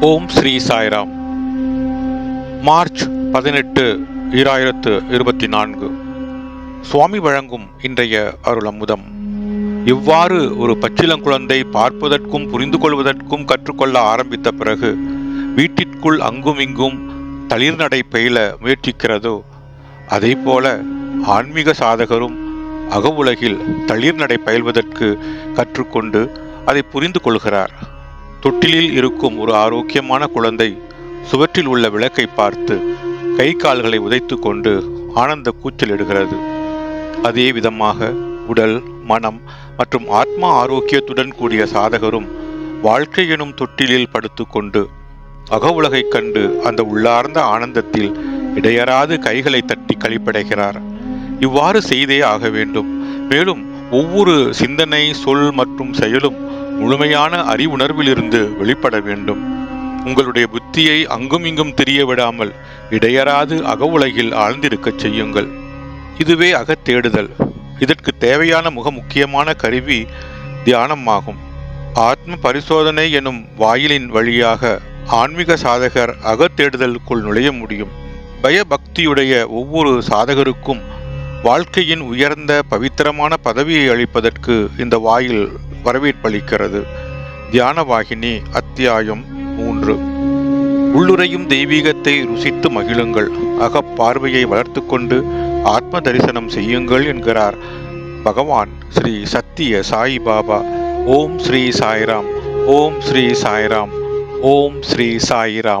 ஓம் Sri Sairam. March பதினெட்டு ஈராயிரத்து இருபத்தி நான்கு. சுவாமி வழங்கும் இன்றைய அருள் அமுதம் இவ்வாறு ஒரு பச்சிலங்குழந்தை பார்ப்பதற்கும் புரிந்து கொள்வதற்கும் கற்றுக்கொள்ள ஆரம்பித்த பிறகு வீட்டிற்குள் அங்குமிங்கும் தளிர்நடை பயில முயற்சிக்கிறதோ அதே போல ஆன்மீக சாதகரும் அகவுலகில் தளிர்நடை பயில்வதற்கு கற்றுக்கொண்டு அதை புரிந்து கொள்கிறார். தொட்டிலில் இருக்கும் ஒரு ஆரோக்கியமான குழந்தை சுவற்றில் உள்ள விளக்கை பார்த்து கை கால்களை உதைத்து கொண்டு ஆனந்த கூச்சலிடுகிறது அதே விதமாக உடல் மனம் மற்றும் ஆத்மா ஆரோக்கியத்துடன் கூடிய சாதகரும் வாழ்க்கை எனும் தொட்டிலில் படுத்துக்கொண்டு அக உலகைக் கண்டு அந்த உள்ளார்ந்த ஆனந்தத்தில் இடையறாது கைகளை தட்டி கழிப்படைகிறார் இவ்வாறு செய்தே ஆக வேண்டும். மேலும் ஒவ்வொரு சிந்தனை சொல் மற்றும் செயலும் முழுமையான அறிவுணர்விலிருந்து வெளிப்பட வேண்டும். உங்களுடைய புத்தியை அங்கும் இங்கும் தெரிய விடாமல் இடையறாது அகவுலகில் ஆழ்ந்திருக்கச் செய்யுங்கள். இதுவே அகத்தேடுதல் இதற்கு தேவையான மிக முக்கியமான கருவி தியானமாகும். ஆத்ம பரிசோதனை எனும் வாயிலின் வழியாக ஆன்மீக சாதகர் அகத்தேடுதலுக்குள் நுழைய முடியும். பயபக்தியுடைய ஒவ்வொரு சாதகருக்கும் வாழ்க்கையின் உயர்ந்த பவித்திரமான பதவியை அளிப்பதற்கு இந்த வாயில் வரவேற்பளிக்கிறது. தியானவாகினி அத்தியாயம் மூன்று. உள்ளுரையும் தெய்வீகத்தை ருசித்து மகிழுங்கள். அகப்பார்வையை வளர்த்து கொண்டு ஆத்ம தரிசனம் செய்யுங்கள் என்கிறார். பகவான் ஸ்ரீ சத்திய சாய் பாபா. ஓம் ஸ்ரீ சாய்ராம். ஓம் ஸ்ரீ சாய்ராம். ஓம் ஸ்ரீ சாய்ராம்.